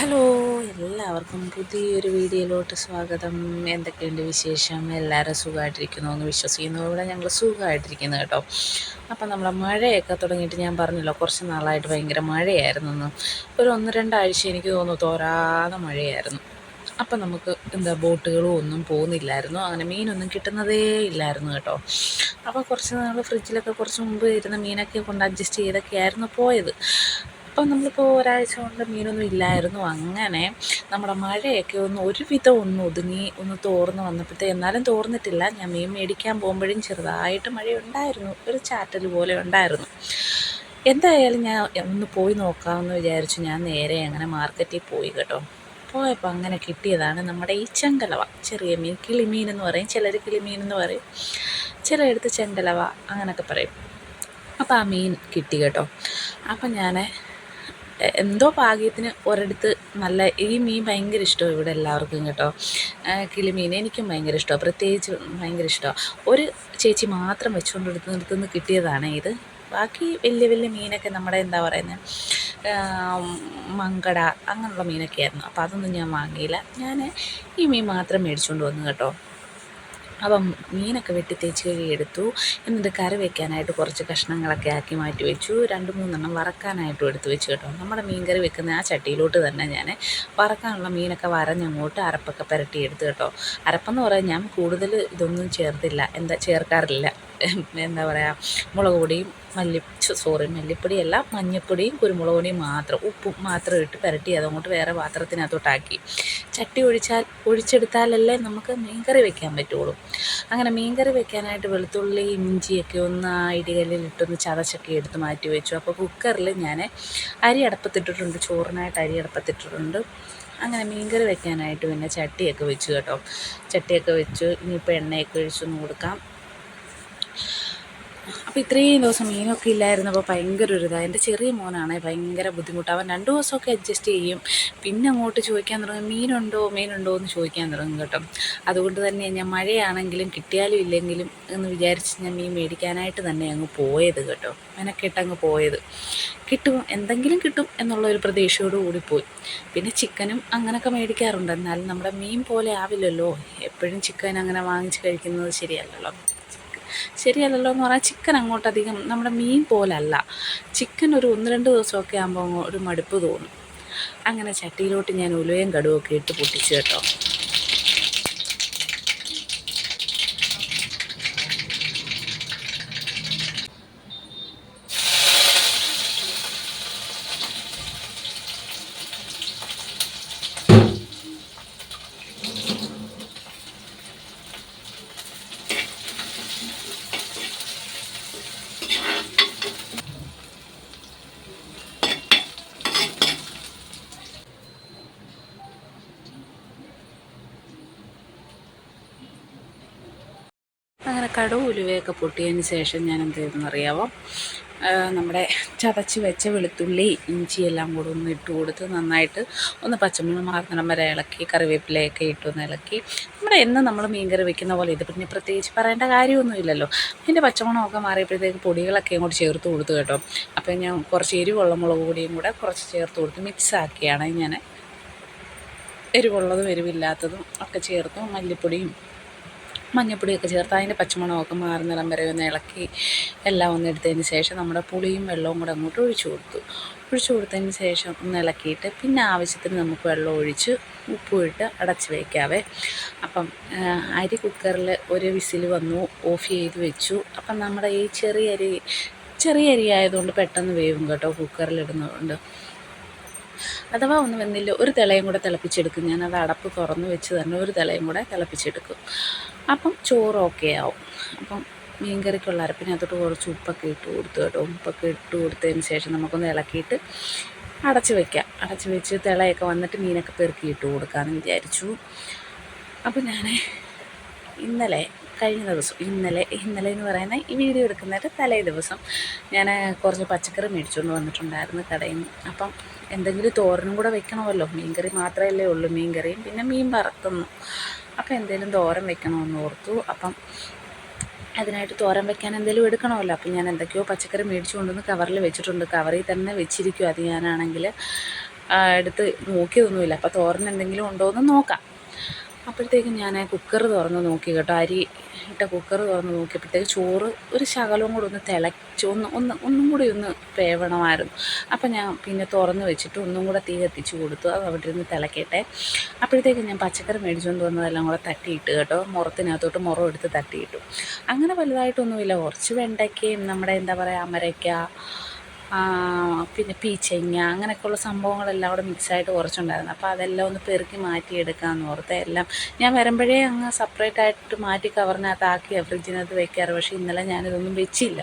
Hello എല്ലാവർക്കും പുതിയൊരു വീഡിയോയിലോട്ട് സ്വാഗതം. എന്തൊക്കെയുണ്ട് വിശേഷം? എല്ലാവരും സുഖമായിട്ടിരിക്കുന്നു എന്ന് വിശ്വസിക്കുന്നു. ഇവിടെ ഞങ്ങൾ സുഖമായിട്ടിരിക്കുന്നു കേട്ടോ. അപ്പം നമ്മളെ മഴയൊക്കെ തുടങ്ങിയിട്ട് ഞാൻ പറഞ്ഞല്ലോ കുറച്ച് നാളായിട്ട് ഭയങ്കര മഴയായിരുന്നു എന്ന് ഒരു ഒന്ന് രണ്ടാഴ്ച എനിക്ക് തോന്നുന്നു തോരാതെ മഴയായിരുന്നു. അപ്പം നമുക്ക് എന്താ ബോട്ടുകളും ഒന്നും പോകുന്നില്ലായിരുന്നു. അങ്ങനെ മീനൊന്നും കിട്ടുന്നതേ ഇല്ലായിരുന്നു കേട്ടോ. അപ്പോൾ കുറച്ച് നാൾ ഫ്രിഡ്ജിലൊക്കെ കുറച്ച് മുമ്പ് ഇരുന്ന മീനൊക്കെ കൊണ്ട് അഡ്ജസ്റ്റ് ചെയ്തൊക്കെ ആയിരുന്നു പോയത്. അപ്പം നമ്മളിപ്പോൾ ഒരാഴ്ച കൊണ്ട് മീനൊന്നും ഇല്ലായിരുന്നു. അങ്ങനെ നമ്മുടെ മഴയൊക്കെ ഒന്ന് ഒരുവിധം ഒന്ന് ഒതുങ്ങി ഒന്ന് തോർന്ന് വന്നപ്പോഴത്തെ എന്നാലും തോർന്നിട്ടില്ല. ഞാൻ മീൻ മേടിക്കാൻ പോകുമ്പോഴും ചെറുതായിട്ട് മഴ ഉണ്ടായിരുന്നു ഒരു ചാറ്റൽ പോലെ ഉണ്ടായിരുന്നു. എന്തായാലും ഞാൻ ഒന്ന് പോയി നോക്കാമെന്ന് വിചാരിച്ചു. ഞാൻ നേരെ അങ്ങനെ മാർക്കറ്റിൽ പോയി കേട്ടോ. പോയപ്പോൾ അങ്ങനെ കിട്ടിയതാണ് നമ്മുടെ ഈ ചെങ്കലവ. ചെറിയ മീൻ കിളിമീൻ എന്ന് പറയും. ചിലർ കിളിമീൻ എന്ന് പറയും. ചിലയിടത്ത് ചെങ്കലവ അങ്ങനെയൊക്കെ പറയും. അപ്പോൾ ആ മീൻ കിട്ടി കേട്ടോ. അപ്പം ഞാൻ എന്തോ ഭാഗ്യത്തിന് ഒരിടത്ത് നല്ല ഈ മീൻ ഭയങ്കര ഇഷ്ടമാണ് ഇവിടെ എല്ലാവർക്കും കേട്ടോ. കിളിമീൻ എനിക്കും ഭയങ്കര ഇഷ്ടമാണ്. പ്രത്യേകിച്ച് ഭയങ്കര ഇഷ്ടമാണ്. ഒരു ചേച്ചി മാത്രം വെച്ചുകൊണ്ട് എടുത്ത് നിർത്തുന്ന കിട്ടിയതാണ് ഇത്. ബാക്കി വലിയ വലിയ മീനൊക്കെ നമ്മുടെ എന്താ പറയുന്നത് മങ്കട അങ്ങനെയുള്ള മീനൊക്കെ ആയിരുന്നു അപ്പോൾ അതൊന്നും ഞാൻ വാങ്ങിയില്ല. ഞാൻ ഈ മീൻ മാത്രം മേടിച്ചുകൊണ്ട് വന്നു കേട്ടോ. അപ്പം മീനൊക്കെ വെട്ടി തേച്ച് കഴുകിയെടുത്തു എന്നിട്ട് കറി വെക്കാനായിട്ട് കുറച്ച് കഷ്ണങ്ങളൊക്കെ ആക്കി മാറ്റി വെച്ചു. രണ്ട് മൂന്നെണ്ണം വറക്കാനായിട്ടും എടുത്ത് വെച്ചു കേട്ടോ. നമ്മുടെ മീൻ കറി വെക്കുന്ന ആ ചട്ടിയിലോട്ട് തന്നെ ഞാൻ വറക്കാനുള്ള മീനൊക്കെ വരഞ്ഞങ്ങോട്ട് അരപ്പൊക്കെ പുരട്ടിയെടുത്ത് കേട്ടോ. അരപ്പെന്ന് പറയാൻ ഞാൻ കൂടുതൽ ഇതൊന്നും ചേർത്തില്ല. എന്താ ചേർക്കാറില്ല. എന്താ പറയുക മുളക് പൊടിയും മല്ലി സോറി മല്ലിപ്പൊടിയല്ല മഞ്ഞൾപ്പൊടിയും കുരുമുളക് പൊടിയും മാത്രം ഉപ്പും മാത്രം ഇട്ട് പുരട്ടി അതങ്ങോട്ട് വേറെ പാത്രത്തിനകത്തോട്ടാക്കി. ചട്ടി ഒഴിച്ചാൽ ഒഴിച്ചെടുത്താലല്ലേ നമുക്ക് മീൻകറി വെക്കാൻ പറ്റുള്ളൂ. അങ്ങനെ മീൻകറി വെക്കാനായിട്ട് വെളുത്തുള്ളി ഇഞ്ചിയൊക്കെ ഒന്ന് ഇടികല്ലിലിട്ടൊന്ന് ചതച്ചൊക്കെ എടുത്ത് മാറ്റി വെച്ചു. അപ്പോൾ കുക്കറിൽ ഞാൻ അരി അടപ്പത്തിട്ടിട്ടുണ്ട് ചോറിനായിട്ട് അരി അടപ്പത്തിട്ടിട്ടുണ്ട്. അങ്ങനെ മീൻകറി വെക്കാനായിട്ട് പിന്നെ ചട്ടിയൊക്കെ വെച്ചു കേട്ടോ. ചട്ടിയൊക്കെ വെച്ചു ഇനിയിപ്പോൾ എണ്ണയൊക്കെ ഒഴിച്ചൊന്ന് കൊടുക്കാം. അപ്പോൾ ഇത്രയും ദിവസം മീനൊക്കെ ഇല്ലായിരുന്നു അപ്പോൾ ഭയങ്കര ഒരു ഇതാണ് എന്റെ ചെറിയ മോനാണ് ഭയങ്കര ബുദ്ധിമുട്ട്. അവൻ രണ്ട് ദിവസമൊക്കെ അഡ്ജസ്റ്റ് ചെയ്യും. പിന്നെ അങ്ങോട്ട് ചോദിക്കാൻ തുടങ്ങും മീനുണ്ടോ മീനുണ്ടോ? എന്ന് ചോദിക്കാൻ തുടങ്ങും കേട്ടോ. അതുകൊണ്ട് തന്നെ ഞാൻ മഴയാണെങ്കിലും കിട്ടിയാലും ഇല്ലെങ്കിലും എന്ന് വിചാരിച്ച് ഞാൻ മീൻ മേടിക്കാനായിട്ട് തന്നെ അങ്ങ് പോയത് കേട്ടോ. മെനക്കെട്ടങ്ങ് പോയത്. കിട്ടും എന്തെങ്കിലും കിട്ടും എന്നുള്ള ഒരു പ്രതീക്ഷയോട് കൂടി പോയി. പിന്നെ ചിക്കനും അങ്ങനെയൊക്കെ മേടിക്കാറുണ്ട്. എന്നാലും നമ്മുടെ മീൻ പോലെ ആവില്ലല്ലോ. എപ്പോഴും ചിക്കൻ അങ്ങനെ വാങ്ങിച്ച് കഴിക്കുന്നത് ശരിയല്ലല്ലോ. ശരിയല്ലല്ലോ എന്ന് പറഞ്ഞാൽ ചിക്കൻ അങ്ങോട്ടധികം നമ്മുടെ മീൻ പോലല്ല. ചിക്കൻ ഒരു ഒന്ന് രണ്ട് ദിവസമൊക്കെ ആകുമ്പോൾ ഒരു മടുപ്പ് തോന്നും. അങ്ങനെ ചട്ടിയിലോട്ട് ഞാൻ ഉലുവയും കടുവൊക്കെ ഇട്ട് പൊട്ടിച്ച് കേട്ടോ. കടുവ് ഉലുവയൊക്കെ പൊട്ടിയതിന് ശേഷം ഞാൻ എന്ത് ചെയ്തെന്ന് അറിയാമോ നമ്മുടെ ചതച്ച് വെച്ച വെളുത്തുള്ളി ഇഞ്ചി എല്ലാം കൂടെ ഒന്ന് ഇട്ട് കൊടുത്ത് നന്നായിട്ട് ഒന്ന് പച്ചമുളക് മാർന്നിടം വരെ ഇളക്കി കറിവേപ്പിലയൊക്കെ ഇട്ടൊന്ന് ഇളക്കി. നമ്മുടെ എന്ന് നമ്മൾ മീൻകറി വെക്കുന്ന പോലെ ഇത് പിന്നെ പ്രത്യേകിച്ച് പറയേണ്ട കാര്യമൊന്നുമില്ലല്ലോ. അതിന്റെ പച്ചമുളകൊക്കെ മാറിയപ്പോഴത്തേക്ക് പൊടികളൊക്കെ അങ്ങോട്ട് ചേർത്ത് കൊടുത്തു കേട്ടോ. അപ്പോൾ ഞാൻ കുറച്ച് എരിവുള്ള മുളക് പൊടിയും കൂടെ കുറച്ച് ചേർത്ത് കൊടുത്ത് മിക്സാക്കിയാണ് ഞാൻ. എരിവുള്ളതും എരിവില്ലാത്തതും ഒക്കെ ചേർത്ത് മല്ലിപ്പൊടിയും മഞ്ഞൾപ്പൊടിയൊക്കെ ചേർത്ത് അതിന്റെ പച്ചമണമൊക്കെ മാറുന്നിടം വരെ ഒന്ന് ഇളക്കി എല്ലാം ഒന്ന് എടുത്തതിന് ശേഷം നമ്മുടെ പുളിയും വെള്ളവും കൂടെ അങ്ങോട്ട് ഒഴിച്ചു കൊടുത്തു. ഒഴിച്ചു കൊടുത്തതിന് ശേഷം ഒന്ന് ഇളക്കിയിട്ട് പിന്നെ ആവശ്യത്തിന് നമുക്ക് വെള്ളം ഒഴിച്ച് ഉപ്പും ഇട്ട് അടച്ച് വയ്ക്കാവേ അപ്പം അരി കുക്കറിൽ ഒരു വിസിൽ വന്നു ഓഫ് ചെയ്ത് വെച്ചു. അപ്പം നമ്മുടെ ഈ ചെറിയ അരി ചെറിയ അരി ആയതുകൊണ്ട് പെട്ടെന്ന് വേവും കേട്ടോ കുക്കറിലിടുന്നതുകൊണ്ട് അഥവാ ഒന്നും വന്നില്ല ഒരു തിളയും കൂടെ തിളപ്പിച്ചെടുക്കും. ഞാൻ അത് അടപ്പ് തുറന്ന് വെച്ച് തന്നെ ഒരു തിളയും കൂടെ തിളപ്പിച്ചെടുക്കും. അപ്പം ചോറ് ഓക്കെ ആവും. അപ്പം മീൻ കറിക്കുള്ള അരപ്പിനകത്തോട്ട് കുറച്ച് ഉപ്പൊക്കെ ഇട്ട് കൊടുത്തു കേട്ടോ. ഉപ്പൊക്കെ ഇട്ട് കൊടുത്തതിന് ശേഷം നമുക്കൊന്ന് ഇളക്കിയിട്ട് അടച്ച് വെക്കാം. അടച്ച് വെച്ച് തിളയൊക്കെ വന്നിട്ട് മീനൊക്കെ പെറുക്കി ഇട്ട് കൊടുക്കാമെന്ന് വിചാരിച്ചു. അപ്പോൾ ഞാൻ ഇന്നലെ കഴിഞ്ഞ ദിവസം ഇന്നലെ ഇന്നലെ എന്ന് പറയുന്ന ഈ വീഡിയോ എടുക്കുന്നതിന്റെ തലേ ദിവസം. ഞാൻ കുറച്ച് പച്ചക്കറി മേടിച്ചുകൊണ്ട് വന്നിട്ടുണ്ടായിരുന്നു കടയിൽ നിന്ന് അപ്പം എന്തെങ്കിലും തോരനും കൂടെ വെക്കണമല്ലോ. മീൻകറി മാത്രമല്ലേ ഉള്ളൂ മീൻകറിയും പിന്നെ മീൻ വറുത്തുന്നു. അപ്പം എന്തെങ്കിലും തോരൻ വെക്കണമെന്ന് ഓർത്തു. അപ്പം അതിനായിട്ട് തോരൻ വെക്കാൻ എന്തെങ്കിലും എടുക്കണമല്ലോ. അപ്പം ഞാൻ എന്തൊക്കെയോ പച്ചക്കറി മേടിച്ചു കൊണ്ടുവന്ന് കവറിൽ വെച്ചിട്ടുണ്ട്. കവറിൽ തന്നെ വെച്ചിരിക്കും അത് ഞാനാണെങ്കിൽ. എടുത്ത് നോക്കിയതൊന്നുമില്ല. അപ്പോൾ തോരൻ എന്തെങ്കിലും ഉണ്ടോ എന്ന് നോക്കാം. അപ്പോഴത്തേക്കും ഞാൻ കുക്കർ തുറന്ന് നോക്കി കേട്ടോ. അരി ഇട്ട കുക്കർ തുറന്ന് നോക്കിയപ്പോഴത്തേക്ക് ചോറ് ഒരു ശകലവും കൂടെ ഒന്ന് തിളച്ച് ഒന്ന് ഒന്ന് ഒന്നും കൂടി ഒന്ന് വേവണമായിരുന്നു. അപ്പം ഞാൻ പിന്നെ തുറന്ന് വെച്ചിട്ട് ഒന്നും കൂടെ തീ കത്തിച്ച് കൊടുത്തു. അത് അവിടെ ഇരുന്ന് തിളക്കട്ടെ. അപ്പോഴത്തേക്കും ഞാൻ പച്ചക്കറി മേടിച്ചുകൊണ്ട് വന്നതെല്ലാം കൂടെ തട്ടിയിട്ട് കേട്ടോ. മുറത്തിനകത്തോട്ട് മുറം എടുത്ത് തട്ടിയിട്ടു. അങ്ങനെ വലുതായിട്ടൊന്നുമില്ല. കുറച്ച് വെണ്ടയ്ക്കയും നമ്മുടെ എന്താ പറയുക അമരയ്ക്ക പിന്നെ പീച്ചങ്ങ അങ്ങനെയൊക്കെയുള്ള സംഭവങ്ങളെല്ലാം കൂടെ മിക്സായിട്ട് കുറച്ചുണ്ടായിരുന്നു. അപ്പോൾ അതെല്ലാം ഒന്ന് പെറുക്കി മാറ്റിയെടുക്കാമെന്ന് ഓർത്ത് എല്ലാം ഞാൻ വരുമ്പോഴേ അങ്ങ് സെപ്പറേറ്റ് ആയിട്ട് മാറ്റി ആക്കി ഫ്രിഡ്ജിനകത്ത് വെക്കാറ്. പക്ഷേ ഇന്നലെ ഞാനിതൊന്നും വെച്ചില്ല.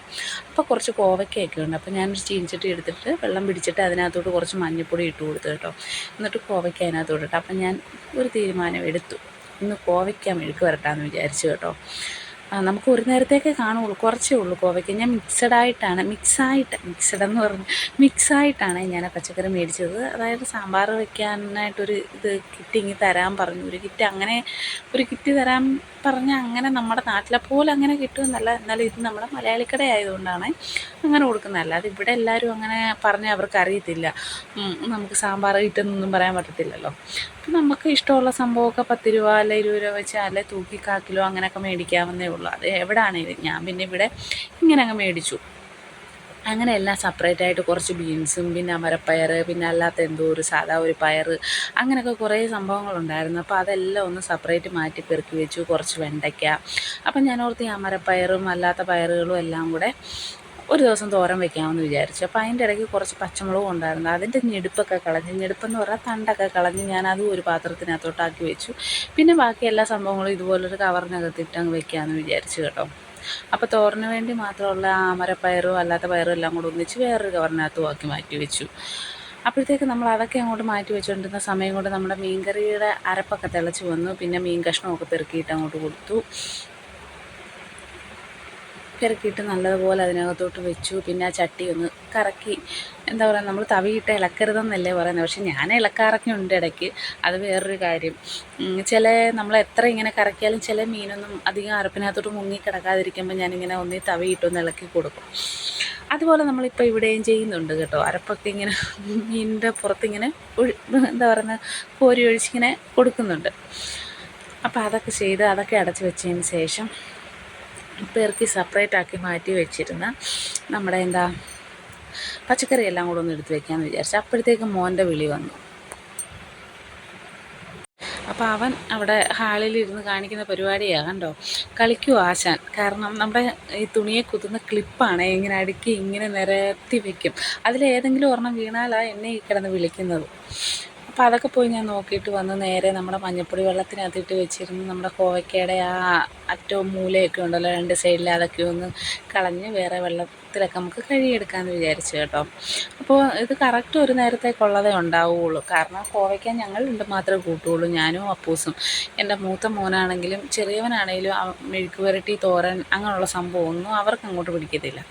അപ്പോൾ കുറച്ച് കോവയ്ക്കൊക്കെ ഉണ്ട്. അപ്പോൾ ഞാനൊരു ചീനിച്ചട്ടി എടുത്തിട്ട് വെള്ളം പിടിച്ചിട്ട് അതിനകത്തോട്ട് കുറച്ച് മഞ്ഞൾപ്പൊടി ഇട്ട് കൊടുത്തു കേട്ടോ. എന്നിട്ട് കോവയ്ക്ക അതിനകത്തോട്ട് ഇട്ട് അപ്പം ഞാൻ ഒരു തീരുമാനം എടുത്തു. ഇന്ന് കോവയ്ക്ക മെഴുക്ക് വരട്ടാമെന്ന് വിചാരിച്ചു കേട്ടോ. നമുക്ക് ഒരു നേരത്തേക്കേ കാണുള്ളൂ കുറച്ചേ ഉള്ളൂ കോവയ്ക്ക്. ഞാൻ മിക്സഡ് ആയിട്ടാണ് മിക്സായിട്ട് മിക്സഡ് എന്ന് പറഞ്ഞ് മിക്സായിട്ടാണ് ഞാൻ പച്ചക്കറി മേടിച്ചത്. അതായത് സാമ്പാർ വെക്കാനായിട്ടൊരു ഇത് കിറ്റ് ഇങ്ങി തരാൻ പറഞ്ഞു. ഒരു കിറ്റ് അങ്ങനെ ഒരു കിറ്റ് തരാൻ പറഞ്ഞാൽ അങ്ങനെ നമ്മുടെ നാട്ടിലെ പോലെ അങ്ങനെ കിട്ടുമെന്നല്ല. എന്നാലും ഇത് നമ്മുടെ മലയാളിക്കട ആയതുകൊണ്ടാണ് അങ്ങനെ കൊടുക്കുന്നത്. അല്ലാതെ ഇവിടെ എല്ലാവരും അങ്ങനെ പറഞ്ഞാൽ അവർക്ക് അറിയത്തില്ല നമുക്ക് സാമ്പാർ കിട്ടുന്നൊന്നും പറയാൻ പറ്റത്തില്ലല്ലോ. നമുക്ക് ഇഷ്ടമുള്ള സംഭവമൊക്കെ പത്ത് രൂപ അല്ലെ ഇരുപത് രൂപ വെച്ച് അല്ലെ തൂക്കി കാക്കിലോ കിലോ അങ്ങനെയൊക്കെ മേടിക്കാവുന്നേ ഉള്ളൂ. അത് എവിടെയാണെങ്കിലും ഞാൻ പിന്നെ ഇവിടെ ഇങ്ങനെ അങ്ങ് മേടിച്ചു. അങ്ങനെ എല്ലാം സെപ്പറേറ്റ് ആയിട്ട് കുറച്ച് ബീൻസും പിന്നെ അമരപ്പയർ പിന്നെ അല്ലാത്ത എന്തോ ഒരു സാധാ ഒരു പയർ അങ്ങനെയൊക്കെ കുറേ സംഭവങ്ങളുണ്ടായിരുന്നു. അപ്പോൾ അതെല്ലാം ഒന്ന് സെപ്പറേറ്റ് മാറ്റി പെറുക്കി വെച്ചു കുറച്ച് വെണ്ടയ്ക്ക. അപ്പം ഞാൻ ഓർത്ത് ഈ അമരപ്പയറും അല്ലാത്ത പയറുകളും എല്ലാം കൂടെ ഒരു ദിവസം തോരൻ വെക്കാമെന്ന് വിചാരിച്ചു. അപ്പോൾ അതിന്റെ ഇടയ്ക്ക് കുറച്ച് പച്ചമുളകും ഉണ്ടായിരുന്നു. അതിന്റെ ഞെടുപ്പൊക്കെ കളഞ്ഞ് ഞെടുപ്പെന്ന് പറഞ്ഞാൽ തണ്ടൊക്കെ കളഞ്ഞ് ഞാൻ അതും ഒരു പാത്രത്തിനകത്തോട്ടാക്കി വെച്ചു. പിന്നെ ബാക്കി എല്ലാ സംഭവങ്ങളും ഇതുപോലൊരു കവറിനകത്തിട്ട് അങ്ങ് വെക്കാമെന്ന് വിചാരിച്ചു കേട്ടോ. അപ്പോൾ തോറിന് വേണ്ടി മാത്രമുള്ള ആമരപ്പയറും അല്ലാത്ത പയറും എല്ലാം കൂടെ ഒന്നിച്ച് വേറൊരു കവറിനകത്തും ആക്കി മാറ്റി വെച്ചു. അപ്പോഴത്തേക്ക് നമ്മൾ അതൊക്കെ അങ്ങോട്ട് മാറ്റി വെച്ചുകൊണ്ടിരുന്ന സമയം കൊണ്ട് നമ്മുടെ മീൻകറിയുടെ അരപ്പൊക്കെ തിളച്ച് വന്നു. പിന്നെ മീൻ കഷ്ണമൊക്കെ പെറുക്കിയിട്ട് അങ്ങോട്ട് കൊടുത്തു. പെറുക്കിയിട്ട് നല്ലതുപോലെ അതിനകത്തോട്ട് വെച്ചു. പിന്നെ ആ ചട്ടി ഒന്ന് കറക്കി എന്താ പറയുക നമ്മൾ തവിയിട്ട് ഇളക്കരുതെന്നല്ലേ പറയുന്നത്. പക്ഷെ ഞാൻ ഇളക്കാറൊക്കെ ഉണ്ട് ഇടയ്ക്ക്. അത് വേറൊരു കാര്യം. ചില നമ്മൾ എത്ര ഇങ്ങനെ കറക്കിയാലും ചില മീനൊന്നും അധികം അരപ്പിനകത്തോട്ട് മുങ്ങി കിടക്കാതിരിക്കുമ്പോൾ ഞാനിങ്ങനെ ഒന്നീ തവിയിട്ടൊന്ന് ഇളക്കി കൊടുക്കും. അതുപോലെ നമ്മളിപ്പോൾ ഇവിടെയും ചെയ്യുന്നുണ്ട് കേട്ടോ. അരപ്പൊക്കെ ഇങ്ങനെ മീനിന്റെ പുറത്തിങ്ങനെ എന്താ പറയുന്നത് കോരി ഒഴിച്ചിങ്ങനെ കൊടുക്കുന്നുണ്ട്. അപ്പോൾ അതൊക്കെ ചെയ്ത് അതൊക്കെ അടച്ച് വെച്ചതിന് ശേഷം പെറുക്കി സെപ്പറേറ്റ് ആക്കി മാറ്റി വെച്ചിരുന്ന നമ്മുടെ എന്താ പച്ചക്കറി എല്ലാം കൂടെ ഒന്ന് എടുത്ത് വെക്കാമെന്ന് വിചാരിച്ചു അപ്പോഴത്തേക്ക് മോന്റെ വിളി വന്നു. അപ്പോൾ അവൻ അവിടെ ഹാളിലിരുന്ന് കാണിക്കുന്ന പരിപാടിയാണ് കണ്ടോ? കളിക്കൂ ആശാൻ. കാരണം നമ്മുടെ ഈ തുണിയെ കുത്തുന്ന ക്ലിപ്പാണ് ഇങ്ങനെ അടുക്കി ഇങ്ങനെ നിരത്തി വെക്കും. അതിലേതെങ്കിലും ഒരെണ്ണം വീണാലാണ് എന്നെ ഈ കിടന്ന് വിളിക്കുന്നത്. അപ്പോൾ അതൊക്കെ പോയി ഞാൻ നോക്കിയിട്ട് വന്ന് നേരെ നമ്മുടെ മഞ്ഞപ്പൊടി വെള്ളത്തിനകത്തിട്ട് വെച്ചിരുന്ന് നമ്മുടെ കോവയ്ക്കയുടെ ആ അറ്റവും മൂലയൊക്കെ ഉണ്ടല്ലോ രണ്ട് സൈഡിൽ അതൊക്കെ ഒന്ന് കളഞ്ഞ് വേറെ വെള്ളത്തിലൊക്കെ നമുക്ക് കഴുകിയെടുക്കാമെന്ന് വിചാരിച്ചു കേട്ടോ. അപ്പോൾ ഇത് കറക്റ്റ് ഒരു നേരത്തേക്കുള്ളതേ ഉണ്ടാവുകയുള്ളൂ കാരണം കോവയ്ക്ക ഞങ്ങൾ രണ്ട് മാത്രമേ കൂട്ടുകയുള്ളൂ ഞാനും അപ്പൂസും. എന്റെ മൂത്ത മോനാണെങ്കിലും ചെറിയവനാണെങ്കിലും മെഴുക്ക് പുരട്ടി തോരൻ അങ്ങനെയുള്ള സംഭവമൊന്നും അവർക്ക് അങ്ങോട്ട് പിടിക്കത്തില്ല.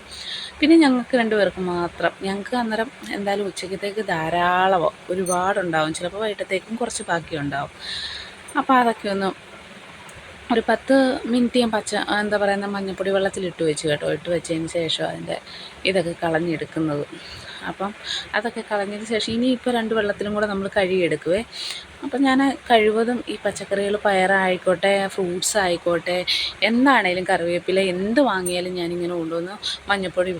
പിന്നെ ഞങ്ങൾക്ക് രണ്ടുപേർക്ക് മാത്രം. ഞങ്ങൾക്ക് അന്നേരം എന്തായാലും ഉച്ചയ്ക്കത്തേക്ക് ധാരാളമോ ഒരുപാടുണ്ടാവും. ചിലപ്പോൾ വൈകിട്ടത്തേക്കും കുറച്ച് ബാക്കിയുണ്ടാവും. അപ്പോൾ അതൊക്കെ ഒന്ന് ഒരു പത്ത് മിനിറ്റ് ഞാൻ പച്ച എന്താ പറയുന്ന മഞ്ഞപ്പൊടി വെള്ളത്തിലിട്ട് വെച്ച് കേട്ടോ. ഇട്ട് വെച്ചതിന് ശേഷം അതിന്റെ ഇതൊക്കെ കളഞ്ഞെടുക്കുന്നത്. അപ്പം അതൊക്കെ കളഞ്ഞതിന് ശേഷം ഇനി ഇനിയിപ്പോൾ രണ്ട് വെള്ളത്തിലും കൂടെ നമ്മൾ കഴുകിയെടുക്കുവേ. അപ്പം ഞാൻ കഴിവതും ഈ പച്ചക്കറികൾ പയറായിക്കോട്ടെ ഫ്രൂട്ട്സ് ആയിക്കോട്ടെ എന്താണേലും കറിവേപ്പില എന്ത് വാങ്ങിയാലും ഞാനിങ്ങനെ കൊണ്ടുവന്ന് മഞ്ഞപ്പൊടി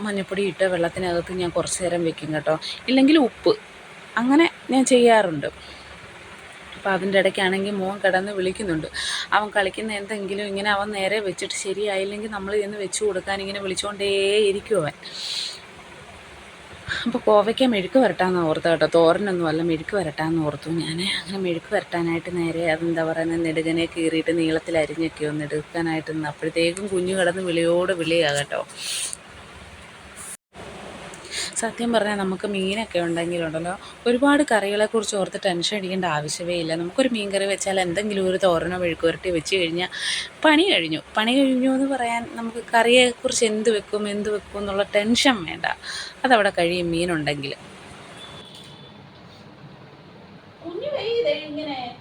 മഞ്ഞപ്പൊടി ഇട്ട് വെള്ളത്തിനകത്ത് ഞാൻ കുറച്ച് നേരം വെക്കും കേട്ടോ. ഇല്ലെങ്കിൽ ഉപ്പ്. അങ്ങനെ ഞാൻ ചെയ്യാറുണ്ട്. അപ്പോൾ അതിന്റെ ഇടയ്ക്കാണെങ്കിൽ മോൻ കിടന്ന് വിളിക്കുന്നുണ്ട്. അവൻ കളിക്കുന്ന എന്തെങ്കിലും ഇങ്ങനെ അവൻ നേരെ വെച്ചിട്ട് ശരിയായില്ലെങ്കിൽ നമ്മൾ ഇന്ന് വെച്ചു കൊടുക്കാൻ ഇങ്ങനെ വിളിച്ചുകൊണ്ടേ ഇരിക്കും അവൻ. അപ്പോൾ കോവയ്ക്ക മെഴുക്ക് വരട്ടാന്ന് ഓർത്ത് കേട്ടോ. തോരനൊന്നും അല്ല മെഴുക്ക് വരട്ടാന്ന് ഓർത്തു ഞാൻ. അങ്ങനെ മെഴുക്ക് വരട്ടാനായിട്ട് നേരെ അതെന്താ പറയുന്നത് നെടുകനെ കീറിയിട്ട് നീളത്തിൽ അരിഞ്ഞൊക്കെ ഒന്ന് എടുക്കാനായിട്ട് നിന്ന് അപ്പോഴത്തേക്കും കുഞ്ഞു കിടന്ന് വിളിയോട് വിളിയാണ് കേട്ടോ. സത്യം പറഞ്ഞാൽ നമുക്ക് മീനൊക്കെ ഉണ്ടെങ്കിലുണ്ടല്ലോ. ഒരുപാട് കറികളെക്കുറിച്ച് ഓർത്ത് ടെൻഷൻ അടിക്കേണ്ട ആവശ്യമേ ഇല്ല. നമുക്കൊരു മീൻ കറി വെച്ചാൽ എന്തെങ്കിലും ഒരു തോരനോ മെഴുക്കുവരട്ടി വെച്ച് കഴിഞ്ഞാൽ പണി കഴിഞ്ഞു. പണി കഴിഞ്ഞു എന്ന് പറയാൻ നമുക്ക് കറിയെക്കുറിച്ച് എന്ത് വെക്കും എന്ത് വെക്കും എന്നുള്ള ടെൻഷൻ വേണ്ട. അതവിടെ കഴിയും മീനുണ്ടെങ്കിൽ. ഇങ്ങനെ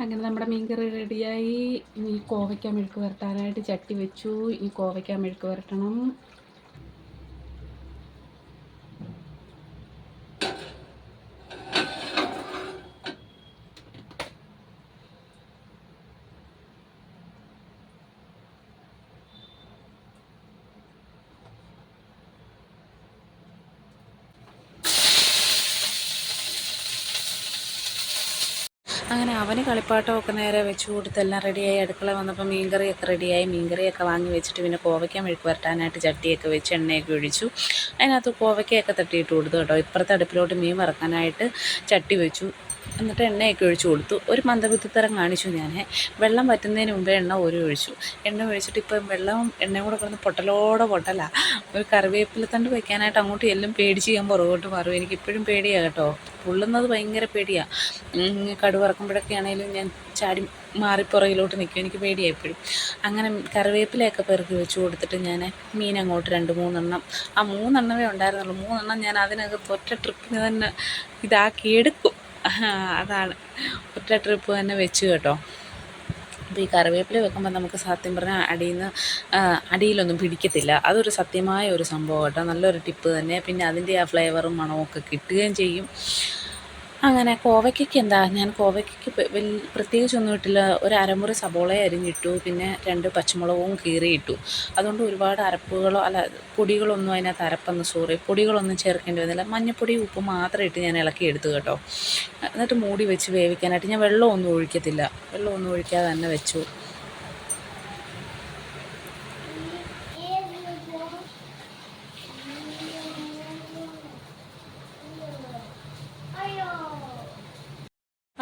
അങ്ങനെ നമ്മുടെ മീൻകറി റെഡിയായി ഇനി കോവയ്ക്ക മെഴുക്ക് വരട്ടാനായിട്ട് ചട്ടി വെച്ചു. ഇനി കോവയ്ക്ക മെഴുക്ക് വരട്ടണം. അങ്ങനെ അവന് കളിപ്പാട്ടമൊക്കെ നേരെ വെച്ച് കൊടുത്ത് എല്ലാം റെഡിയായി അടുക്കള വന്നപ്പോൾ മീൻകറിയൊക്കെ റെഡിയായി മീൻകറിയൊക്കെ വാങ്ങി വെച്ചിട്ട് പിന്നെ കോവയ്ക്ക മെഴുക്ക് വരട്ടാനായിട്ട് ചട്ടിയൊക്കെ വെച്ച് എണ്ണയൊക്കെ ഒഴിച്ചു. അതിനകത്ത് കോവയ്ക്കയൊക്കെ തട്ടിയിട്ട് കൊടുത്തു കേട്ടോ. ഇപ്പുറത്തെ അടുപ്പിലോട്ട് മീൻ വറക്കാനായിട്ട് ചട്ടി വെച്ചു. എന്നിട്ട് എണ്ണയൊക്കെ ഒഴിച്ചു കൊടുത്തു. ഒരു മന്ദബുദ്ധിത്തരം കാണിച്ചു ഞാൻ വെള്ളം വറ്റുന്നതിന് മുമ്പേ എണ്ണ ഒരു ഒഴിച്ചു. എണ്ണ ഒഴിച്ചിട്ട് ഇപ്പം വെള്ളവും എണ്ണയും കൂടെ കിടന്ന് പൊട്ടലോടെ പൊട്ടല. ഒരു കറിവേപ്പില തണ്ട് വയ്ക്കാനായിട്ട് അങ്ങോട്ട് എല്ലാം പേടിച്ച് ഞാൻ പുറകോട്ട് മാറും. എനിക്ക് ഇപ്പോഴും പേടിയാണ് കേട്ടോ. പൊള്ളുന്നത് ഭയങ്കര പേടിയാണ് കടുവറക്കുമ്പോഴൊക്കെ ആണെങ്കിലും ഞാൻ ചാടി മാറി പുറകിലോട്ട് നിൽക്കും. എനിക്ക് പേടിയാണ് എപ്പോഴും അങ്ങനെ കറിവേപ്പിലയൊക്കെ പെറുക്കി വെച്ച് കൊടുത്തിട്ട് ഞാൻ മീൻ അങ്ങോട്ട് രണ്ട് മൂന്നെണ്ണം. ആ മൂന്നെണ്ണമേ ഉണ്ടായിരുന്നുള്ളൂ. മൂന്നെണ്ണം ഞാൻ അതിനകത്ത് ഒറ്റ ട്രിപ്പിന് തന്നെ ഇതാക്കി എടുക്കും. അതാണ്. ഒറ്റ ട്രിപ്പ് തന്നെ വെച്ച് കേട്ടോ. അപ്പോൾ ഈ കറിവേപ്പില വെക്കുമ്പോൾ നമുക്ക് സത്യം പറഞ്ഞാൽ അടിയിൽ നിന്ന് അടിയിലൊന്നും പിടിക്കത്തില്ല. അതൊരു സത്യമായ ഒരു സംഭവം കേട്ടോ. നല്ലൊരു ടിപ്പ് തന്നെ. പിന്നെ അതിന്റെ ആ ഫ്ലേവറും മണവും ഒക്കെ കിട്ടുകയും ചെയ്യും. അങ്ങനെ കോവയ്ക്കൊക്കെ എന്താ? ഞാൻ കോവയ്ക്കയ്ക്ക് പ്രത്യേകിച്ച് പ്രത്യേകിച്ചൊന്നും ഇട്ടില്ല. ഒരു അരമുറി സബോള അരിഞ്ഞിട്ടു. പിന്നെ രണ്ട് പച്ചമുളകും കീറിയിട്ടു. അതുകൊണ്ട് ഒരുപാട് അരപ്പുകളോ അല്ല പൊടികളൊന്നും അതിനകത്ത് അരപ്പെന്ന് സോറി പൊടികളൊന്നും ചേർക്കേണ്ടി വന്നില്ല. മഞ്ഞപ്പൊടി ഉപ്പ് മാത്രം ഇട്ട് ഞാൻ ഇളക്കി എടുത്തു കേട്ടോ. എന്നിട്ട് മൂടി വെച്ച് വേവിക്കാനായിട്ട് ഞാൻ വെള്ളമൊന്നും ഒഴിക്കത്തില്ല. വെള്ളമൊന്നും ഒഴിക്കാതെ തന്നെ വെച്ചു.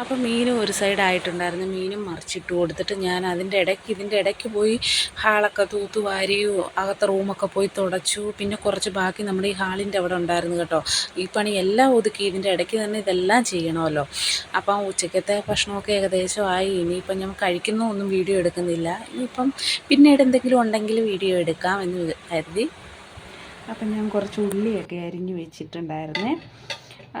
അപ്പോൾ മീനും ഒരു സൈഡായിട്ടുണ്ടായിരുന്നു മീനും മറിച്ചിട്ട് കൊടുത്തിട്ട് ഞാൻ അതിന്റെ ഇടയ്ക്ക് ഇതിന്റെ ഇടയ്ക്ക് പോയി ഹാളൊക്കെ തൂത്ത് വാരിയോ അകത്തെ റൂമൊക്കെ പോയി തുടച്ചു. പിന്നെ കുറച്ച് ബാക്കി നമ്മുടെ ഈ ഹാളിന്റെ അവിടെ ഉണ്ടായിരുന്നു കേട്ടോ. ഈ പണി എല്ലാം ഒതുക്കി ഇതിന്റെ ഇടയ്ക്ക് തന്നെ ഇതെല്ലാം ചെയ്യണമല്ലോ. അപ്പം ഉച്ചക്കത്തെ ഭക്ഷണമൊക്കെ ഏകദേശം ആയി. ഇനിയിപ്പം ഞാൻ കഴിക്കുന്ന ഒന്നും വീഡിയോ എടുക്കുന്നില്ല. ഇനിയിപ്പം പിന്നീട് എന്തെങ്കിലും ഉണ്ടെങ്കിൽ വീഡിയോ എടുക്കാം എന്ന് കരുതി. അപ്പം ഞാൻ കുറച്ച് ഉള്ളിയൊക്കെ അരിഞ്ഞു വെച്ചിട്ടുണ്ടായിരുന്നേ.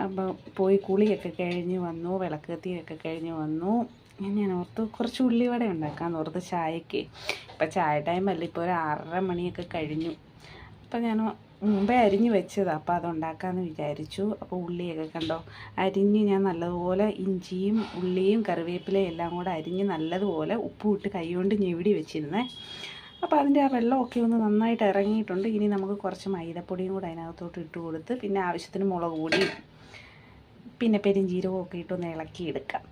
അപ്പോൾ പോയി കുളിയൊക്കെ കഴിഞ്ഞ് വന്നു വിളക്കത്തിയൊക്കെ കഴിഞ്ഞ് വന്നു. ഞാൻ ഓർത്ത് കുറച്ച് ഉള്ളിവട ഉണ്ടാക്കാൻ ഓർത്ത് ചായക്ക്. ഇപ്പം ചായ ടൈമല്ല ഇപ്പോൾ ഒരു ആറര മണിയൊക്കെ കഴിഞ്ഞു. അപ്പം ഞാൻ മുമ്പേ അരിഞ്ഞ് വെച്ചതാണ് അപ്പോൾ അതുണ്ടാക്കാമെന്ന് വിചാരിച്ചു. അപ്പോൾ ഉള്ളിയൊക്കെ കണ്ടോ അരിഞ്ഞ് ഞാൻ നല്ലതുപോലെ ഇഞ്ചിയും ഉള്ളിയും കറിവേപ്പിലയും എല്ലാം കൂടെ അരിഞ്ഞ് നല്ലതുപോലെ ഉപ്പ് ഇട്ട് കൈകൊണ്ട് ഞെവിടി വെച്ചിരുന്നേ. അപ്പോൾ അതിന്റെ ആ വെള്ളമൊക്കെ ഒന്ന് നന്നായിട്ട് ഇറങ്ങിയിട്ടുണ്ട്. ഇനി നമുക്ക് കുറച്ച് മൈദപ്പൊടിയും കൂടെ അതിനകത്തോട്ട് ഇട്ട് കൊടുത്ത് പിന്നെ ആവശ്യത്തിന് മുളക് പൊടിയും പിന്നെ പെരിഞ്ചീരകവും ഒക്കെ ഇട്ടൊന്ന് ഇളക്കിയെടുക്കാം.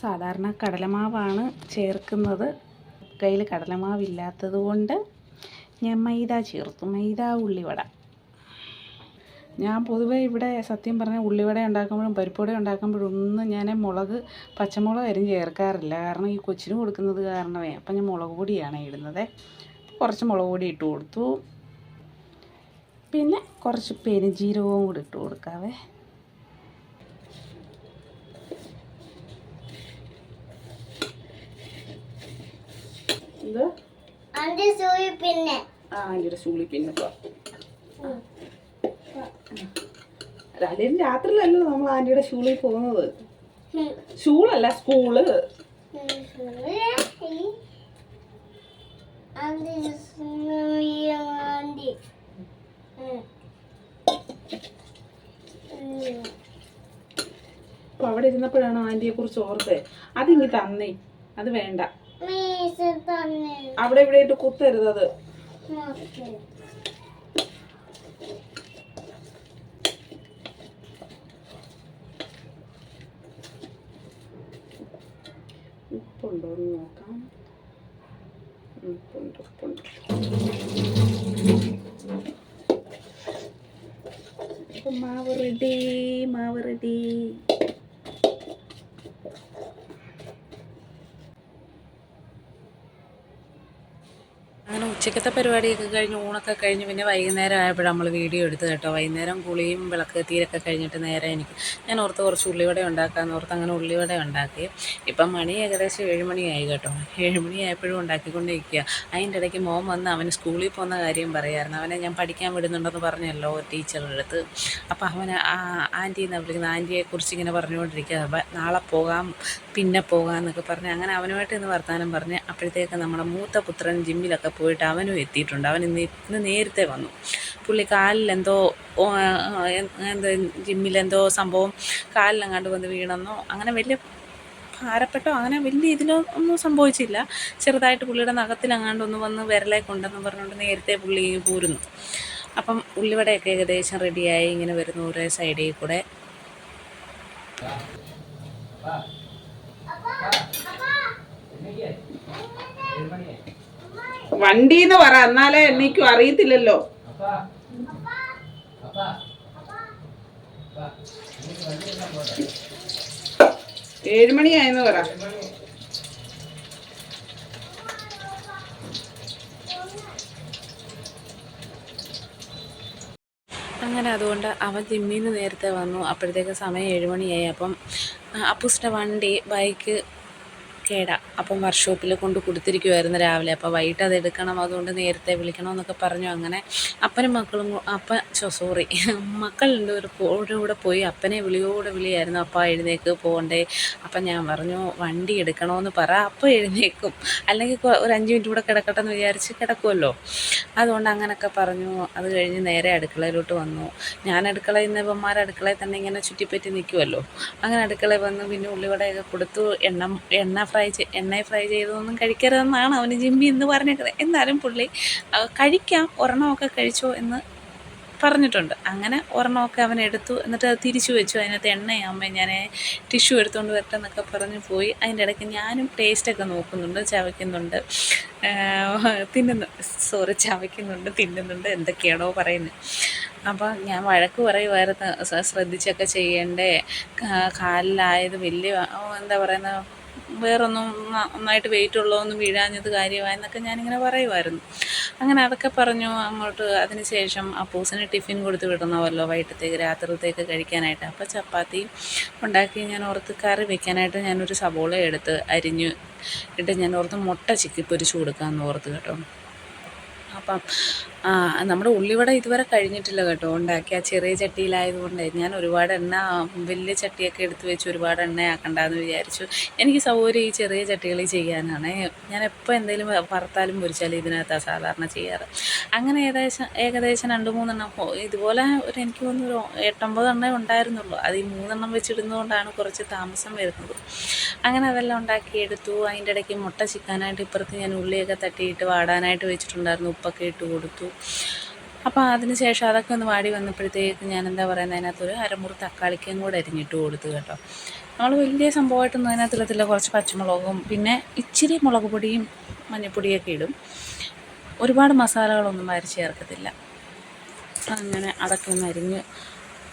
സാധാരണ കടലമാവാണ് ചേർക്കുന്നത്. കയ്യിൽ കടലമാവില്ലാത്തത് കൊണ്ട് ഞാൻ മൈദ ചേർത്തു. മൈദ ഉള്ളിവട. ഞാൻ പൊതുവേ ഇവിടെ സത്യം പറഞ്ഞാൽ ഉള്ളിവട ഉണ്ടാക്കുമ്പോഴും പരിപ്പുവട ഉണ്ടാക്കുമ്പോഴും ഒന്നും ഞാൻ മുളക് പച്ചമുളക് അരിഞ്ഞ് ചേർക്കാറില്ല. കാരണം ഈ കൊച്ചിന് കൊടുക്കുന്നത് കാരണമേ അപ്പം ഞാൻ മുളക് പൊടിയാണ് ഇടുന്നത്. കുറച്ച് മുളക് പൊടി ഇട്ട് കൊടുത്തു. പിന്നെ കുറച്ച് പെരുജീരകവും കൂടി ഇട്ട് കൊടുക്കാവേ. ഇത് പിന്നെ ആ അതിന്റെ സൂളി പിന്നെ അല്ലെങ്കിൽ രാത്രിയിലല്ലോ നമ്മൾ ആന്റിയുടെ സ്കൂളിൽ പോകുന്നത്? സ്കൂളല്ല സ്കൂൾ അപ്പൊ അവിടെ ഇരുന്നപ്പോഴാണ് ആന്റിയെ കുറിച്ച് ഓർത്തേ? അതിങ്ങി തന്നേ. അത് വേണ്ട. അവിടെ ഇവിടെ ഇട്ട് കുത്തരുത് അത്. നോക്ക് ഉപ്പുണ്ടോ എന്ന് നോക്കാം ഉപ്പുണ്ട് ഉപ്പുണ്ട് അപ്പൊ മാവ് റെഡി മാവ് റെഡി അങ്ങനെ ഉച്ച ഉച്ചക്കത്തെ പരിപാടിയൊക്കെ കഴിഞ്ഞ് ഊണൊക്കെ കഴിഞ്ഞ് പിന്നെ വൈകുന്നേരം ആയപ്പോഴാണ് നമ്മൾ വീഡിയോ എടുത്ത് കേട്ടോ. വൈകുന്നേരം കുളിയും വിളക്ക് തീരൊക്കെ കഴിഞ്ഞിട്ട് നേരെ എനിക്ക് ഞാൻ ഓർത്ത് കുറച്ച് ഉള്ളിവട ഉണ്ടാക്കാമെന്ന് ഓർത്ത് അങ്ങനെ ഉള്ളിവട ഉണ്ടാക്കി. ഇപ്പം മണി ഏകദേശം ഏഴുമണിയായി കേട്ടോ. ഏഴുമണി ആയപ്പോഴും ഉണ്ടാക്കിക്കൊണ്ടിരിക്കുക അതിന്റെ ഇടയ്ക്ക് മോൻ വന്ന് അവന് സ്കൂളിൽ പോകുന്ന കാര്യം പറയായിരുന്നു. അവനെ ഞാൻ പഠിക്കാൻ വിടുന്നുണ്ടെന്ന് പറഞ്ഞല്ലോ ടീച്ചറുടെ അടുത്ത്. അപ്പോൾ അവൻ ആന്റി എന്നാണ് വിളിക്കുന്നത്? ആന്റിയെക്കുറിച്ച് ഇങ്ങനെ പറഞ്ഞുകൊണ്ടിരിക്കുക "ബ- നാളെ പോകാം പിന്നെ പോകാം എന്നൊക്കെ പറഞ്ഞ് അങ്ങനെ അവനുമായിട്ട് ഇന്ന് വർത്തമാനം പറഞ്ഞ് അപ്പോഴത്തേക്ക് നമ്മുടെ മൂത്ത പുത്രൻ ജിമ്മിലൊക്കെ പോയിട്ട് അവനും എത്തിയിട്ടുണ്ട്. അവൻ ഇന്ന് ഇന്ന് നേരത്തെ വന്നു. പുള്ളി കാലിൽ എന്തോ എന്തോ ജിമ്മിലെന്തോ സംഭവം കാലിലെങ്ങാണ്ട് വന്ന് വീണെന്നോ അങ്ങനെ വലിയ ഭാരപ്പെട്ടോ അങ്ങനെ വലിയ ഇതിലോ ഒന്നും സംഭവിച്ചില്ല. ചെറുതായിട്ട് പുള്ളിയുടെ നഖത്തിലെങ്ങാണ്ട് ഒന്ന് വന്ന് വിരലെ കൊണ്ടെന്ന് പറഞ്ഞുകൊണ്ട് നേരത്തെ പുള്ളി പോരുന്നു. അപ്പം ഉള്ളിവടയൊക്കെ ഏകദേശം റെഡിയായി ഇങ്ങനെ വരുന്നു ഓരോ സൈഡിൽ കൂടെ. വണ്ടിന്ന് പറ എന്നാലേ എനിക്കും അറിയത്തില്ലല്ലോ. ഏഴുമണിയായെന്ന് പറ. അങ്ങനെ അതുകൊണ്ട് അവൻ ജിമ്മിൽ നേരത്തെ വന്നു. അപ്പോഴത്തേക്ക് സമയം ഏഴുമണിയായി. അപ്പം അപ്പൂസിന്റെ വണ്ടി ബൈക്ക് കേടാ അപ്പം വർക്ക്ഷോപ്പിൽ കൊണ്ട് കൊടുത്തിരിക്കുമായിരുന്നു രാവിലെ. അപ്പോൾ വൈകിട്ട് അത് എടുക്കണം അതുകൊണ്ട് നേരത്തെ വിളിക്കണം എന്നൊക്കെ പറഞ്ഞു അങ്ങനെ അപ്പനും മക്കളും അപ്പ ചോ സോറി മക്കളുണ്ട് ഒരു കൂടെ പോയി. അപ്പനെ വിളിയോടെ വിളിയായിരുന്നു. അപ്പ എഴുന്നേക്ക് പോകണ്ടേ. അപ്പം ഞാൻ പറഞ്ഞു വണ്ടി എടുക്കണമെന്ന് പറ. അപ്പം എഴുന്നേക്കും. അല്ലെങ്കിൽ ഒരു അഞ്ച് മിനിറ്റ് കൂടെ കിടക്കട്ടെ എന്ന് വിചാരിച്ച് കിടക്കുമല്ലോ അതുകൊണ്ട് അങ്ങനെയൊക്കെ പറഞ്ഞു. അത് കഴിഞ്ഞ് നേരെ അടുക്കളയിലോട്ട് വന്നു. ഞാൻ അടുക്കളയിൽ നിന്ന് ഇവന്മാർ അടുക്കളയിൽ തന്നെ ഇങ്ങനെ ചുറ്റിപ്പറ്റി നിൽക്കുമല്ലോ അങ്ങനെ അടുക്കളയിൽ വന്ന് പിന്നെ ഉള്ളിവടയൊക്കെ കൊടുത്തു. എണ്ണ എണ്ണ ഫ്രൈ ചെയ്ത് എണ്ണയിൽ ഫ്രൈ ചെയ്തതൊന്നും കഴിക്കരുതെന്നാണ് അവന് ജിമ്മി എന്ന് പറഞ്ഞേക്കുന്നത്. എന്നാലും പുള്ളി കഴിക്കാം ഒരെണ്ണമൊക്കെ കഴിച്ചോ എന്ന് പറഞ്ഞിട്ടുണ്ട്. അങ്ങനെ ഒരെണ്ണമൊക്കെ അവൻ എടുത്തു. എന്നിട്ട് അത് തിരിച്ചു വെച്ചു. അതിനകത്ത് എണ്ണയാകുമ്പോൾ ഞാൻ ടിഷ്യൂ എടുത്തുകൊണ്ട് വരട്ടെ എന്നൊക്കെ പറഞ്ഞ് പോയി. അതിന്റെ ഇടയ്ക്ക് ഞാനും ടേസ്റ്റൊക്കെ നോക്കുന്നുണ്ട് ചവയ്ക്കുന്നുണ്ട്. തിന്നുന്നു. സോറി ചവയ്ക്കുന്നുണ്ട് തിന്നുന്നുണ്ട് എന്തൊക്കെയാണോ പറയുന്നത് അപ്പോൾ ഞാൻ വഴക്ക് പറയുമായിരുന്നു ശ്രദ്ധിച്ചൊക്കെ ചെയ്യണ്ടേ. കാലിലായത് വലിയ എന്താ പറയുന്ന വേറൊന്നും നന്നായിട്ട് വെയിറ്റ് ഉള്ളതൊന്നും വീഴാഞ്ഞത് കാര്യമായെന്നൊക്കെ ഞാനിങ്ങനെ പറയുമായിരുന്നു. അങ്ങനെ അതൊക്കെ പറഞ്ഞു അങ്ങോട്ട് അതിന് ശേഷം അപ്പൂസിന് ടിഫിൻ കൊടുത്ത് വിടണമല്ലോ വൈകിട്ടത്തേക്ക് രാത്രിത്തേക്ക് കഴിക്കാനായിട്ട്. അപ്പോൾ ചപ്പാത്തി ഉണ്ടാക്കി ഞാൻ ഓർത്ത് കറി വെക്കാനായിട്ട് ഞാനൊരു സവോള എടുത്ത് അരിഞ്ഞ് ഇട്ട് ഞാൻ ഓർത്ത് മുട്ട ചിക്കി പൊരിച്ച് കൊടുക്കാമെന്ന് ഓർത്ത് കേട്ടോ. അപ്പം ആ, നമ്മുടെ ഉള്ളിവട ഇതുവരെ കഴിഞ്ഞിട്ടില്ല കേട്ടോ. ഉണ്ടാക്കി ആ ചെറിയ ചട്ടിയിലായതുകൊണ്ട് ഞാൻ ഒരുപാട് എണ്ണ വലിയ ചട്ടിയൊക്കെ എടുത്ത് വെച്ച് ഒരുപാട് എണ്ണ എണ്ണയാക്കണ്ടെന്ന് വിചാരിച്ചു. എനിക്ക് സൗകര്യം ഈ ചെറിയ ചട്ടികളിൽ ചെയ്യാനാണ്. ഞാൻ എപ്പോൾ എന്തെങ്കിലും വറുത്താലും പൊരിച്ചാലും ഇതിനകത്താണ് സാധാരണ ചെയ്യാറ്. അങ്ങനെ ഏകദേശം ഏകദേശം രണ്ട് മൂന്നെണ്ണം. ഇതുപോലെ ഒരു എനിക്ക് തോന്നുന്നു ഒരു എട്ടൊമ്പത് എണ്ണേ ഉണ്ടായിരുന്നുള്ളൂ. അത് ഈ മൂന്നെണ്ണം വെച്ചിടുന്നതുകൊണ്ടാണ് കുറച്ച് താമസം വരുന്നത്. അങ്ങനെ അതെല്ലാം ഉണ്ടാക്കിയെടുത്തു. അതിന്റെ ഇടയ്ക്ക് മുട്ട ചിക്കാനായിട്ട് ഇപ്പുറത്ത് ഞാൻ ഉള്ളിയൊക്കെ തട്ടിയിട്ട് വാടാനായിട്ട് വെച്ചിട്ടുണ്ടായിരുന്നു. ഉപ്പൊക്കെ ഇട്ട് കൊടുത്തു. അപ്പോൾ അതിന് ശേഷം അതൊക്കെ ഒന്ന് വാടി വന്നപ്പോഴത്തേക്ക് ഞാൻ എന്താ പറയുന്നത് അതിനകത്തൊരു അരമുറി തക്കാളിക്കും കൂടെ അരിഞ്ഞിട്ട് കൊടുത്തു കേട്ടോ. നമ്മൾ വലിയ സംഭവമായിട്ടൊന്നും അതിനകത്ത് കുറച്ച് പച്ചമുളകും പിന്നെ ഇച്ചിരി മുളക് പൊടിയും മഞ്ഞൾപ്പൊടിയൊക്കെ ഇടും. ഒരുപാട് മസാലകളൊന്നും അരിച്ച് ചേർക്കത്തില്ല. അങ്ങനെ അതൊക്കെ ഒന്ന് അരിഞ്ഞ്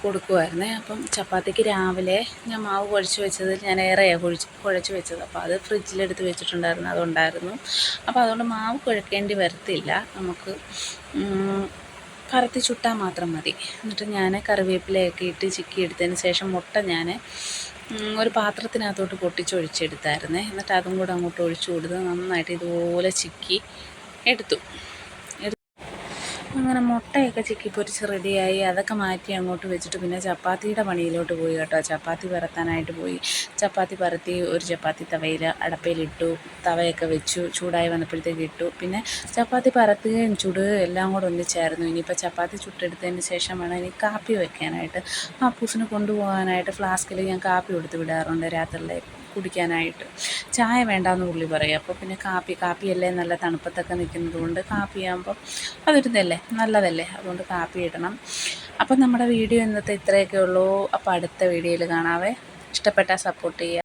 കൊടുക്കുമായിരുന്നേ അപ്പം ചപ്പാത്തിക്ക് രാവിലെ ഞാൻ മാവ് കുഴച്ച് വെച്ചത് ഞാൻ ഏറെ കുഴിച്ച് കുഴച്ച് വെച്ചത്. അപ്പോൾ അത് ഫ്രിഡ്ജിലെടുത്ത് വെച്ചിട്ടുണ്ടായിരുന്നു അതുണ്ടായിരുന്നു. അപ്പോൾ അതുകൊണ്ട് മാവ് കുഴക്കേണ്ടി വരത്തില്ല. നമുക്ക് പരത്തി ചുട്ടാൽ മാത്രം മതി. എന്നിട്ട് ഞാൻ കറിവേപ്പിലയൊക്കെ ഇട്ട് ചിക്കി എടുത്തതിന് ശേഷം മുട്ട ഞാൻ ഒരു പാത്രത്തിനകത്തോട്ട് പൊട്ടിച്ചൊഴിച്ചെടുത്തായിരുന്നേ. എന്നിട്ട് അതും കൂടെ അങ്ങോട്ട് ഒഴിച്ചു കൊടുത്ത് നന്നായിട്ട് ഇതുപോലെ ചിക്കി എടുത്തു. അങ്ങനെ മുട്ടയൊക്കെ ചിക്കി പൊരിച്ച് റെഡിയായി അതൊക്കെ മാറ്റി അങ്ങോട്ട് വെച്ചിട്ട് പിന്നെ ചപ്പാത്തിയുടെ പണിയിലോട്ട് പോയി കേട്ടോ. ചപ്പാത്തി പരത്താനായിട്ട് പോയി. ചപ്പാത്തി പരത്തി ഒരു ചപ്പാത്തി തവയിൽ അടപ്പയിലിട്ടു തവയൊക്കെ വെച്ചു ചൂടായി വന്നപ്പോഴത്തേക്ക് ഇട്ടു. പിന്നെ ചപ്പാത്തി പരത്തുകയും ചുടുകയും എല്ലാം കൂടെ ഒന്നിച്ചായിരുന്നു. ഇനിയിപ്പോൾ ചപ്പാത്തി ചുട്ടെടുത്തതിന് ശേഷം വേണം ഇനി കാപ്പി വെക്കാനായിട്ട്. പൂസിന് കൊണ്ടുപോകാനായിട്ട് ഫ്ലാസ്കിൽ ഞാൻ കാപ്പി കൊടുത്ത് വിടാറുണ്ട് രാത്രിയിലെ. കുടിക്കാനായിട്ട്. ചായ വേണ്ടാന്ന് പുള്ളി പറയും. അപ്പോൾ പിന്നെ കാപ്പി കാപ്പിയല്ലേ നല്ല തണുപ്പത്തൊക്കെ നിൽക്കുന്നത് കൊണ്ട് കാപ്പിയാകുമ്പോൾ അതൊരു ഇതല്ലേ നല്ലതല്ലേ അതുകൊണ്ട് കാപ്പി ഇടണം. അപ്പം നമ്മുടെ വീഡിയോ ഇന്നത്തെ ഇത്രയൊക്കെ ഉള്ളൂ. അപ്പോൾ അടുത്ത വീഡിയോയിൽ കാണാവേ. ഇഷ്ടപ്പെട്ടാൽ സപ്പോർട്ട് ചെയ്യുക.